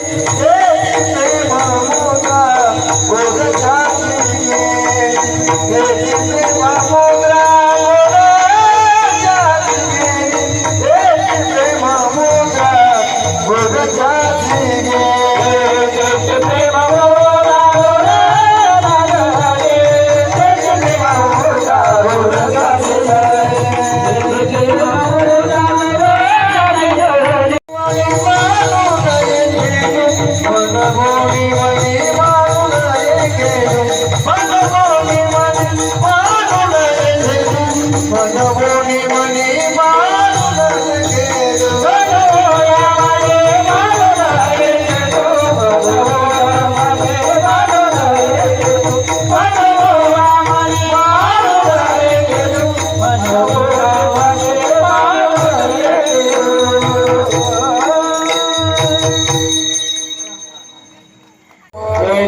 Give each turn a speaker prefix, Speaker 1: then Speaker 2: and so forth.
Speaker 1: Yeah.